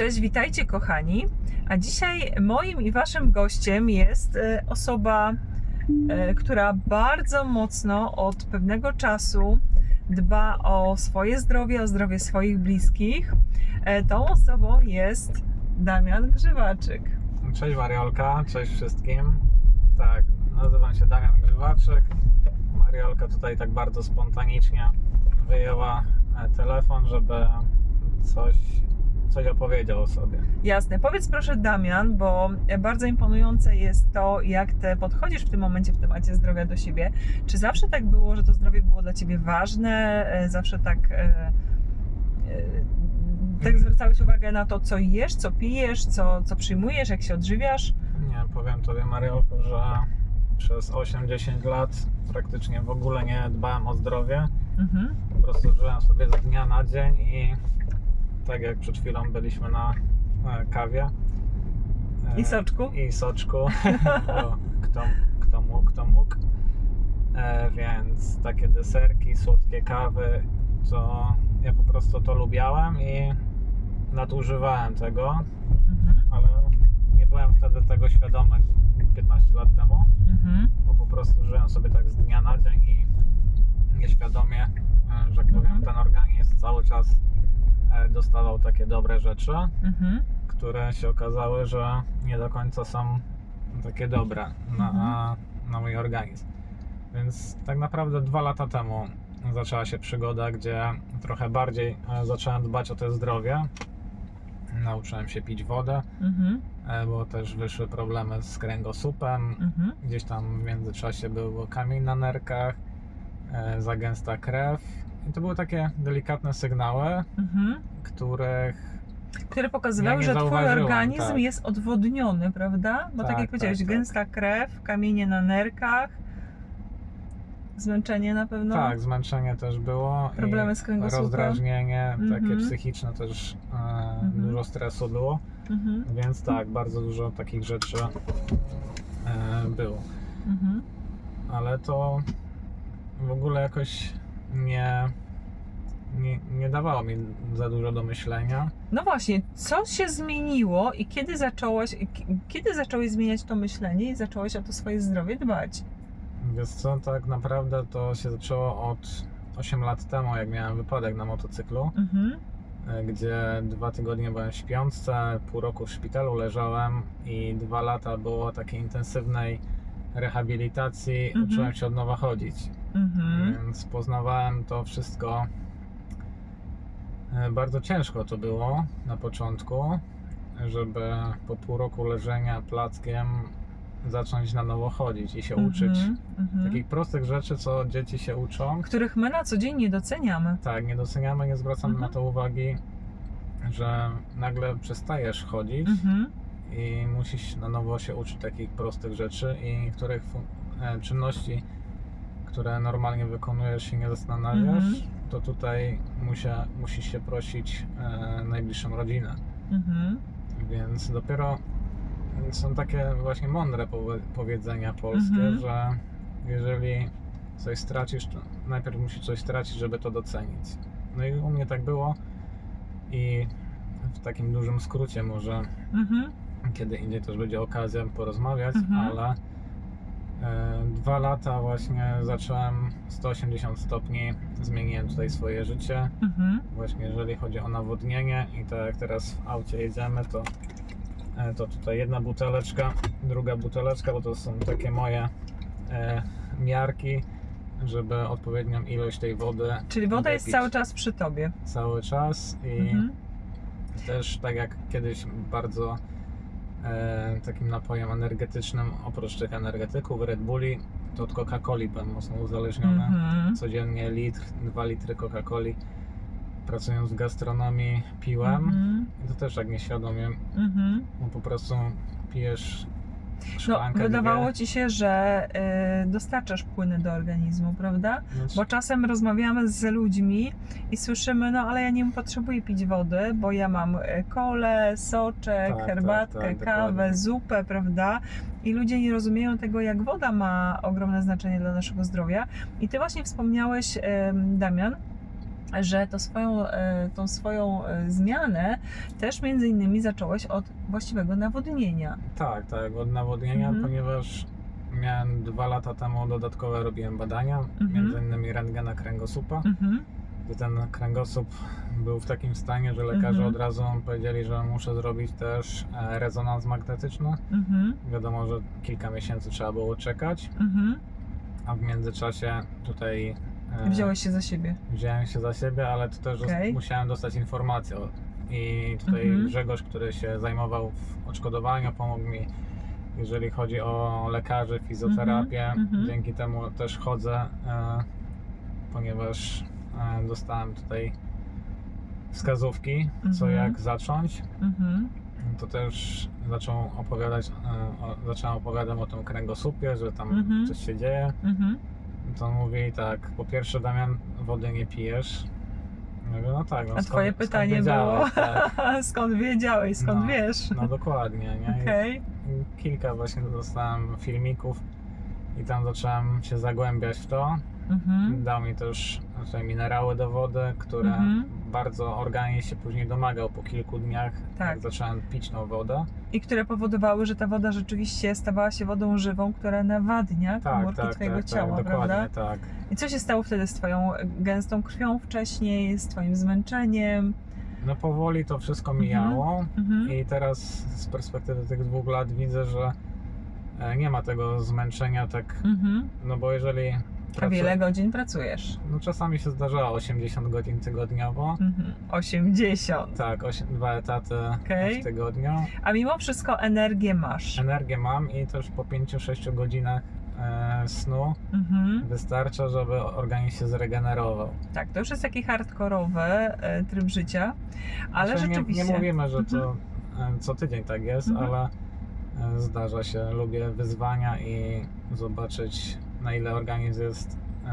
Cześć, witajcie kochani. A dzisiaj moim i waszym gościem jest e, osoba, e, która bardzo mocno od pewnego czasu dba o swoje zdrowie, o zdrowie swoich bliskich. E, Tą osobą jest Damian Grzywaczyk. Cześć Mariolka, cześć wszystkim. Tak, nazywam się Damian Grzywaczyk. Mariolka tutaj tak bardzo spontanicznie wyjęła telefon, żeby coś, coś opowiedział o sobie. Jasne. Powiedz proszę Damian, bo bardzo imponujące jest to, jak ty podchodzisz w tym momencie w temacie zdrowia do siebie. Czy zawsze tak było, że to zdrowie było dla ciebie ważne? E, Zawsze tak, e, e, tak zwracałeś uwagę na to, co jesz, co pijesz, co, co przyjmujesz, jak się odżywiasz? Nie, powiem Tobie Mariolko, że przez 8-10 lat praktycznie w ogóle nie dbałem o zdrowie. Mhm. Po prostu żyłem sobie z dnia na dzień i tak jak przed chwilą byliśmy na kawie. e, I soczku? I soczku. Kto, kto mógł, kto mógł. E, więc takie deserki, słodkie kawy, to ja po prostu to lubiałem i nadużywałem tego, Mhm. ale nie byłem wtedy tego świadomy 15 lat temu Mhm. bo po prostu żyłem sobie tak z dnia na dzień i nieświadomie, e, że jak powiem, Mhm. ten organizm cały czas dostawał takie dobre rzeczy, Mhm. które się okazały, że nie do końca są takie dobre na, Mhm. na mój organizm. Więc tak naprawdę dwa lata temu zaczęła się przygoda, gdzie trochę bardziej e, zacząłem dbać o to zdrowie. Nauczyłem się pić wodę, Mhm. e, bo też wyszły problemy z kręgosłupem, Mhm. Gdzieś tam w międzyczasie był kamień na nerkach, e, za gęsta krew. I to były takie delikatne sygnały, Mhm. których Które pokazywały, Ja że twój organizm tak. jest odwodniony, prawda? Bo tak, Tak, jak powiedziałeś, tak, tak. gęsta krew, kamienie na nerkach, zmęczenie na pewno. tak, zmęczenie też było. Problemy z kręgosłupem. Rozdrażnienie, takie Mhm. psychiczne też e, Mhm. dużo stresu było. Mhm. Więc tak, bardzo dużo takich rzeczy e, było. Mhm. Ale to w ogóle jakoś nie, nie, nie dawało mi za dużo do myślenia. No właśnie, co się zmieniło i kiedy zacząłeś, kiedy zacząłeś zmieniać to myślenie i zacząłeś o to swoje zdrowie dbać? Wiesz co, tak naprawdę to się zaczęło od 8 lat temu, jak miałem wypadek na motocyklu, Mhm. gdzie dwa tygodnie byłem w śpiączce, pół roku w szpitalu leżałem i dwa lata było takiej intensywnej rehabilitacji, Mhm. uczyłem się od nowa chodzić, Mhm. więc poznawałem to wszystko. E, Bardzo ciężko to było na początku, żeby po pół roku leżenia plackiem zacząć na nowo chodzić i się uczyć Mhm. Mhm. takich prostych rzeczy, co dzieci się uczą. Których my na co dzień nie doceniamy. Tak, nie doceniamy, nie zwracamy Mhm. na to uwagi, że nagle przestajesz chodzić Mhm. i musisz na nowo się uczyć takich prostych rzeczy i których fu- e, czynności, które normalnie wykonujesz i nie zastanawiasz, Mhm. to tutaj musia, musisz się prosić e, najbliższą rodzinę. Mhm. Więc dopiero są takie właśnie mądre powie- powiedzenia polskie, Mhm. że jeżeli coś stracisz, to najpierw musisz coś stracić, żeby to docenić. No i u mnie tak było i w takim dużym skrócie może Mhm. kiedy indziej też będzie okazja porozmawiać, ale dwa lata właśnie zacząłem 180 stopni, zmieniłem tutaj swoje życie. Mhm. Właśnie jeżeli chodzi o nawodnienie i tak jak teraz w aucie jedziemy, to, e, to tutaj jedna buteleczka, druga buteleczka, bo to są takie moje e, miarki, żeby odpowiednią ilość tej wody Czyli woda jest wypić cały czas przy tobie. cały czas i Mhm. też tak jak kiedyś bardzo e, takim napojem energetycznym, oprócz tych energetyków, Red Bulli, to od Coca-Coli byłem mocno uzależniony Mhm. codziennie litr, dwa litry Coca-Coli. Pracując w gastronomii piłem Mhm. i to też tak nieświadomie, Mhm. bo po prostu pijesz No, wydawało dwie. ci się, że y, dostarczasz płyny do organizmu, prawda? Więc Bo czasem rozmawiamy z ludźmi i słyszymy, no ale ja nie potrzebuję pić wody, bo ja mam e, kolę, soczek, Tak, herbatkę, tak, tak, kawę, dokładnie. zupę, prawda? I ludzie nie rozumieją tego, jak woda ma ogromne znaczenie dla naszego zdrowia. I ty właśnie wspomniałeś, em, Damian, że to swoją, e, tą swoją e, zmianę też między innymi zacząłeś od właściwego nawodnienia. Tak, tak, od nawodnienia, Mhm. ponieważ miałem dwa lata temu dodatkowe robiłem badania, Mhm. między innymi rentgena kręgosłupa, Mhm. gdzie ten kręgosłup był w takim stanie, że lekarze Mhm. od razu powiedzieli, że muszę zrobić też e, rezonans magnetyczny. Mhm. Wiadomo, że kilka miesięcy trzeba było czekać, Mhm. a w międzyczasie tutaj Wziąłeś się za siebie. wziąłem się za siebie, ale to też Okej. musiałem dostać informację. I tutaj Mhm. Grzegorz, który się zajmował w odszkodowaniu, pomógł mi, jeżeli chodzi o lekarzy, fizjoterapię. Mhm, mhm. Dzięki temu też chodzę, e, ponieważ e, dostałem tutaj wskazówki, co Mhm. jak zacząć. Mhm. To też zaczął opowiadać, e, zacząłem opowiadać o tym kręgosłupie, że tam Mhm. coś się dzieje. Mhm. To mówi tak, po pierwsze Damian, wody nie pijesz. Ja mówię, no tak, no A skąd, twoje skąd pytanie było, wiedziałeś, Tak, skąd wiedziałeś, skąd No, wiesz? no dokładnie, nie? I Okej. Kilka właśnie dostałem filmików i tam zacząłem się zagłębiać w to. Mhm. Dał mi też tutaj minerały do wody, które Mhm. bardzo organizm się później domagał po kilku dniach, Tak. jak zacząłem pić tą wodę. I które powodowały, że ta woda rzeczywiście stawała się wodą żywą, która nawadnia Tak, komórki tak, twojego tak, ciała, tak, prawda? dokładnie tak. I co się stało wtedy z twoją gęstą krwią wcześniej, z twoim zmęczeniem? No powoli to wszystko mijało. Mhm. I teraz z perspektywy tych dwóch lat widzę, że e, nie ma tego zmęczenia tak, Mhm. no bo jeżeli A pracuję- wiele godzin pracujesz? no czasami się zdarzało 80 godzin tygodniowo, Mhm. 80. tak, osiem, dwa etaty Okej. w tygodniu. A mimo wszystko energię masz. Energię mam i też po 5-6 godzinach e, snu Mhm. wystarcza, żeby organizm się zregenerował. Tak, to już jest taki hardkorowy e, tryb życia, ale Znaczy, rzeczywiście. Nie, nie mówimy, że to Mhm. e, co tydzień tak jest, Mhm. ale zdarza się. Lubię wyzwania i zobaczyć, na ile organizm jest e,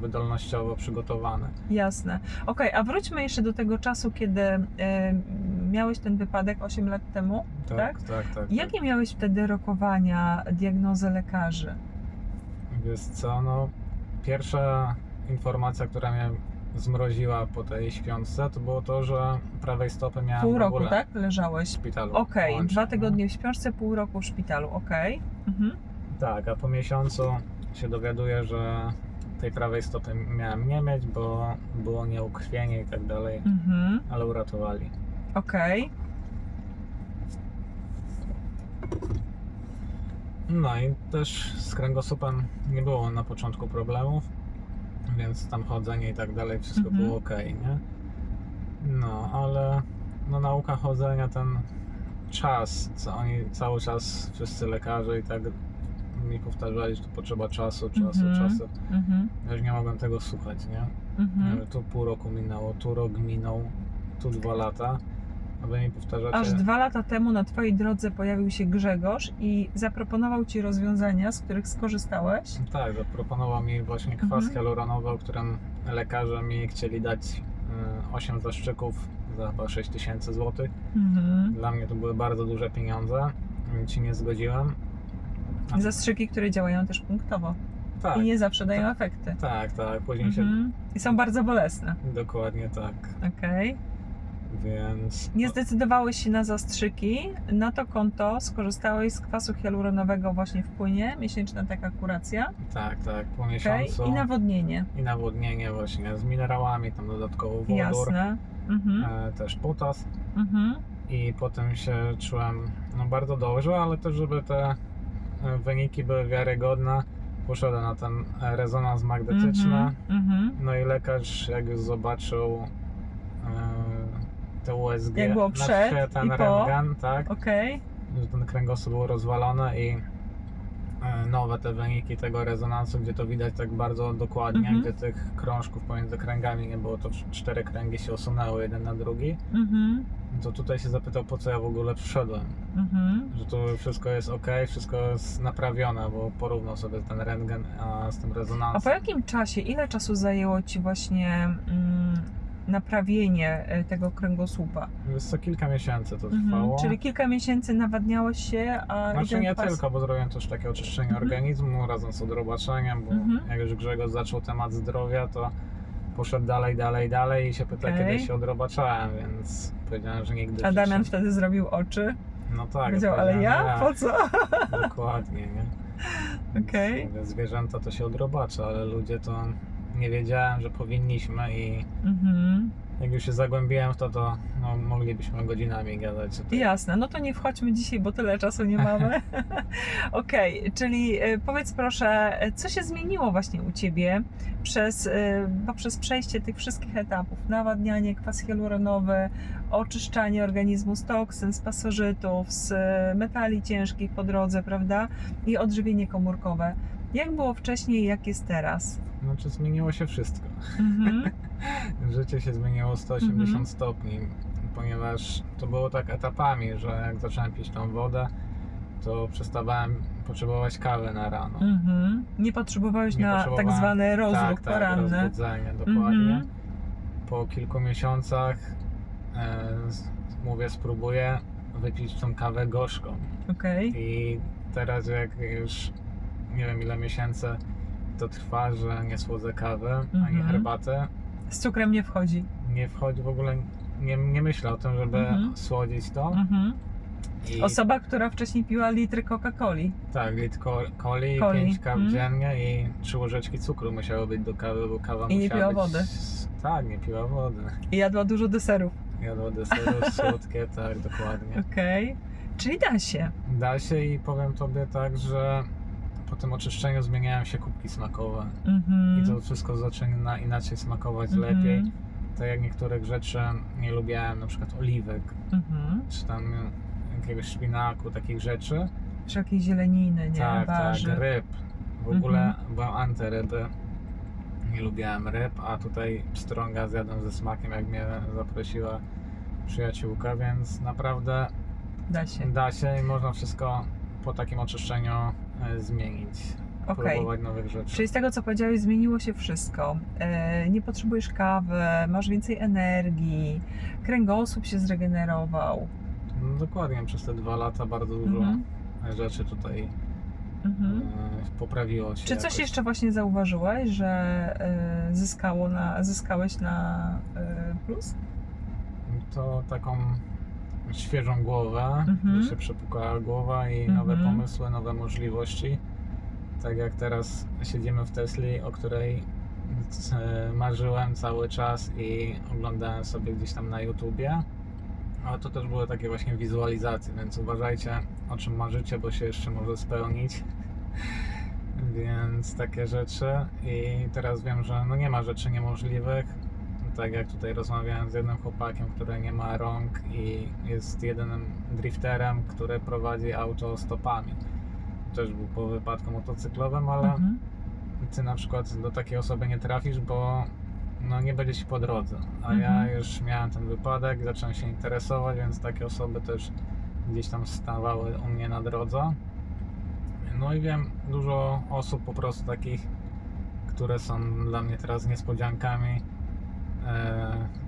wydolnościowo przygotowany. Jasne. Okej, a wróćmy jeszcze do tego czasu, kiedy e, miałeś ten wypadek 8 lat temu. Tak, Tak? tak, tak. tak. Jakie miałeś wtedy rokowania, diagnozę lekarzy? Wiesz co, no pierwsza informacja, która mnie zmroziła po tej śpiączce, to było to, że prawej stopy miałem Pół w roku, tak? w Leżałeś. szpitalu. Okej, łącznie, dwa no. tygodnie w śpiączce, pół roku w szpitalu. Okej. Mhm. Tak, a po miesiącu się dowiaduję, że tej prawej stopy miałem nie mieć, bo było nieukrwienie i tak dalej, Mhm. ale uratowali. Okej. No i też z kręgosłupem nie było na początku problemów, więc tam chodzenie i tak dalej, wszystko Mhm. było ok, nie? No, ale no, nauka chodzenia, ten czas, co oni cały czas, wszyscy lekarze i tak mi powtarzali, że to potrzeba czasu, czasu, Mhm. czasu. Mhm. Ja już nie mogłem tego słuchać, nie? Mhm. Nie, Tu pół roku minęło, tu rok minął, tu dwa lata, a wy mi powtarzacie... Aż dwa lata temu na Twojej drodze pojawił się Grzegorz i zaproponował Ci rozwiązania, z których skorzystałeś. Tak, zaproponował mi właśnie kwas Mhm. hialuronowy, o którym lekarze mi chcieli dać y, 8 zaszczyków za chyba 6 tysięcy złotych. Mhm. Dla mnie to były bardzo duże pieniądze, więc się nie zgodziłem. Zastrzyki, które działają też punktowo Tak, i nie zawsze dają tak. efekty. tak, tak, później Mhm. I są bardzo bolesne. się... Dokładnie tak, Okej. więc... Nie zdecydowałeś się na zastrzyki, na to konto skorzystałeś z kwasu hialuronowego właśnie w płynie, miesięczna taka kuracja, Tak, tak, po okay? miesiącu i nawodnienie. i nawodnienie właśnie z minerałami, tam dodatkowo wodór, Jasne. Mhm. e, też potas. Mhm. i potem się czułem no, bardzo dobrze, ale też żeby te wyniki były wiarygodne, poszedłem na ten e, rezonans magnetyczny. Mhm. Mhm. No i lekarz jak już zobaczył e, te USG, Jak było przed ten i po? rentgen, tak, Okej. że ten kręgosłup był rozwalony i e, nowe te wyniki tego rezonansu, gdzie to widać tak bardzo dokładnie, Mhm. gdzie tych krążków pomiędzy kręgami nie było, to cztery kręgi się osunęły jeden na drugi. Mhm. To tutaj się zapytał, po co ja w ogóle przyszedłem. Mhm. Że tu wszystko jest ok, wszystko jest naprawione, bo porównał sobie ten rentgen a z tym A po rezonansem. jakim czasie, ile czasu zajęło Ci właśnie mm, naprawienie e, tego kręgosłupa? Jest co kilka miesięcy to Mhm. trwało. Czyli kilka miesięcy nawadniałeś się, a Znaczy nie kwas... tylko, bo zrobiłem też takie oczyszczenie Mhm. organizmu razem z odrobaczeniem, bo Mhm. jak już Grzegorz zaczął temat zdrowia, to poszedł dalej, dalej, dalej i się pyta, Okej. kiedy się odrobaczałem, więc powiedziałem, że nigdy A w Damian życiu. wtedy zrobił oczy. No tak. Powiedział, ale ja? Po co? Dokładnie, nie? Więc Okej. mówię, Zwierzęta to się odrobacza, ale ludzie to nie wiedziałem, że powinniśmy i Mhm. Jak już się zagłębiłem w to, to no, moglibyśmy godzinami gadać. tym. Jasne, no to nie wchodźmy dzisiaj, bo tyle czasu nie mamy. Okej, czyli e, powiedz proszę, e, co się zmieniło właśnie u Ciebie przez, e, poprzez przejście tych wszystkich etapów? Nawadnianie, kwas hialuronowy, oczyszczanie organizmu z toksyn, z pasożytów, z metali ciężkich po drodze, prawda? I odżywienie komórkowe. Jak było wcześniej, jak jest teraz? Znaczy zmieniło się wszystko. Mhm. Życie się zmieniło o 180 Mhm. stopni, ponieważ to było tak etapami, że jak zacząłem pić tą wodę, to przestawałem potrzebować kawy na rano. Mhm. Nie potrzebowałeś Nie na tak zwany rozruch tak, tak, poranny. rozbudzenie, dokładnie. Mhm. Po kilku miesiącach e, mówię, spróbuję wypić tą kawę gorzką. Okej. I teraz jak już nie wiem ile miesięcy to trwa, że nie słodzę kawy ani Mhm. herbaty, Z cukrem nie wchodzi. nie wchodzi w ogóle, nie, nie myślę o tym, żeby Mhm. słodzić to. Mhm. I Osoba, która wcześniej piła litry Coca-Coli. tak, litr ko- coli, Coli, 5 kaw mhm. dziennie i trzy łyżeczki cukru musiało być do kawy, bo kawa I nie musiała piła być... wody. Tak, nie piła wody. I jadła dużo deserów. Jadła desery słodkie, tak, dokładnie. Okej. Czyli da się. Da się i powiem tobie tak, że po tym oczyszczeniu zmieniają się kubki smakowe. Mhm. I to wszystko zaczyna inaczej smakować Mhm. lepiej. Tak jak niektórych rzeczy nie lubiłem, na przykład oliwek, Mhm. czy tam jakiegoś szpinaku, takich rzeczy. Wszelkie zieleniny, nie? tak, Warzyw. tak, ryb. W ogóle Mhm. byłem antyryby. Nie lubiłem ryb, a tutaj pstrąga zjadłem ze smakiem, jak mnie zaprosiła przyjaciółka, więc naprawdę Da się. da się i można wszystko po takim oczyszczeniu zmienić. Okej. Próbować nowych rzeczy. Czyli z tego, co powiedziałeś, zmieniło się wszystko. E, nie potrzebujesz kawy, masz więcej energii, kręgosłup się zregenerował. No, dokładnie, przez te dwa lata bardzo dużo Mhm. rzeczy tutaj Mhm. e, poprawiło się. Czy coś jakoś. jeszcze właśnie zauważyłeś, że e, zyskało na, zyskałeś na e, plus? To taką świeżą głowę, Mhm. że się przepukała głowa i nowe Mhm. pomysły, nowe możliwości. Tak jak teraz siedzimy w Tesli, o której e, marzyłem cały czas i oglądałem sobie gdzieś tam na YouTubie. Ale to też były takie właśnie wizualizacje, więc uważajcie o czym marzycie, bo się jeszcze może spełnić. Więc takie rzeczy i teraz wiem, że no nie ma rzeczy niemożliwych. Tak jak tutaj rozmawiałem z jednym chłopakiem, który nie ma rąk i jest jedynym drifterem, który prowadzi auto stopami. Też był po wypadku motocyklowym, ale Mhm. ty na przykład do takiej osoby nie trafisz, bo no nie będzie ci po drodze. A Mhm. ja już miałem ten wypadek, zacząłem się interesować, więc takie osoby też gdzieś tam stawały u mnie na drodze. No i wiem, dużo osób po prostu takich, które są dla mnie teraz niespodziankami,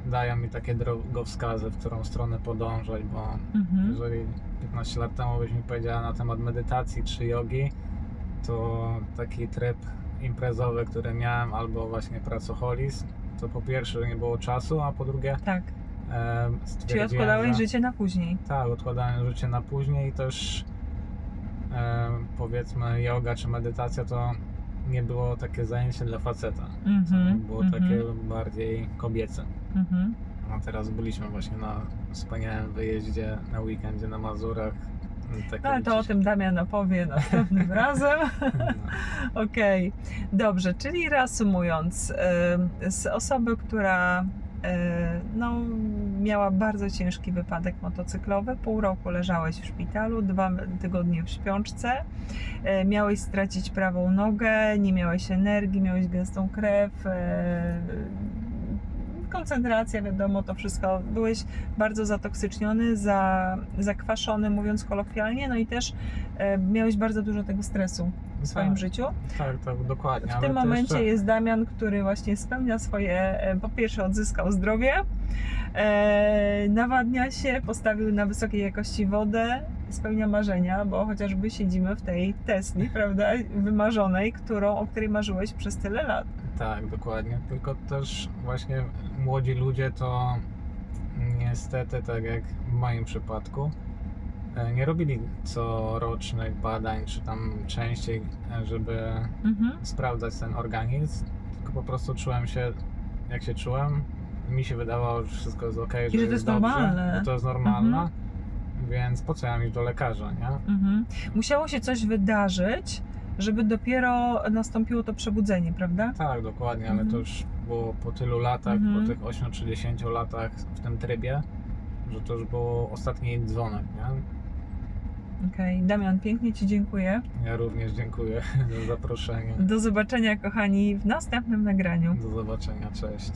dają mi takie drogowskazy, w którą stronę podążać, bo Mhm. jeżeli 15 lat temu byś mi powiedziała na temat medytacji czy jogi, to taki tryb imprezowy, który miałem, albo właśnie pracoholizm, to po pierwsze nie było czasu, a po drugie Tak. e, Czyli odkładałeś że, życie na później. Tak, odkładałem życie na później i też e, powiedzmy yoga czy medytacja to nie było takie zajęcie dla faceta. To Mhm. było mhm, takie bardziej kobiece. Mhm. A teraz byliśmy właśnie na wspaniałym wyjeździe na weekendzie na Mazurach. Takie No ale to o tym Damian opowie następnym razem. No. Okej, dobrze, czyli reasumując, z osoby, która no, miała bardzo ciężki wypadek motocyklowy, pół roku leżałeś w szpitalu, dwa tygodnie w śpiączce, y, miałeś stracić prawą nogę, nie miałeś energii, miałeś gęstą krew, y, koncentracja, wiadomo, to wszystko. Byłeś bardzo zatoksyczniony, za, zakwaszony, mówiąc kolokwialnie, no i też e, miałeś bardzo dużo tego stresu w swoim Tak, życiu. Tak, tak, dokładnie. W tym momencie jeszcze, jest Damian, który właśnie spełnia swoje, e, po pierwsze odzyskał zdrowie, e, nawadnia się, postawił na wysokiej jakości wodę, spełnia marzenia, bo chociażby siedzimy w tej Tesli, prawda, wymarzonej, którą, o której marzyłeś przez tyle lat. Tak, dokładnie. Tylko też właśnie młodzi ludzie to niestety, tak jak w moim przypadku, nie robili corocznych badań, czy tam częściej, e, żeby Mhm. sprawdzać ten organizm, tylko po prostu czułem się, jak się czułem. Mi się wydawało, że wszystko jest ok, że, że to jest dobrze, normalne. że to jest normalne, Mhm. więc po co ja mam iść do lekarza, nie? Mhm. Musiało się coś wydarzyć, żeby dopiero nastąpiło to przebudzenie, prawda? Tak, dokładnie, ale Mhm. to już było po tylu latach, Mhm. po tych 8 czy 10 latach w tym trybie, że to już był ostatni dzwonek, nie? Okej, Damian, pięknie Ci dziękuję. Ja również dziękuję za zaproszenie. Do zobaczenia, kochani, w następnym nagraniu. Do zobaczenia, cześć.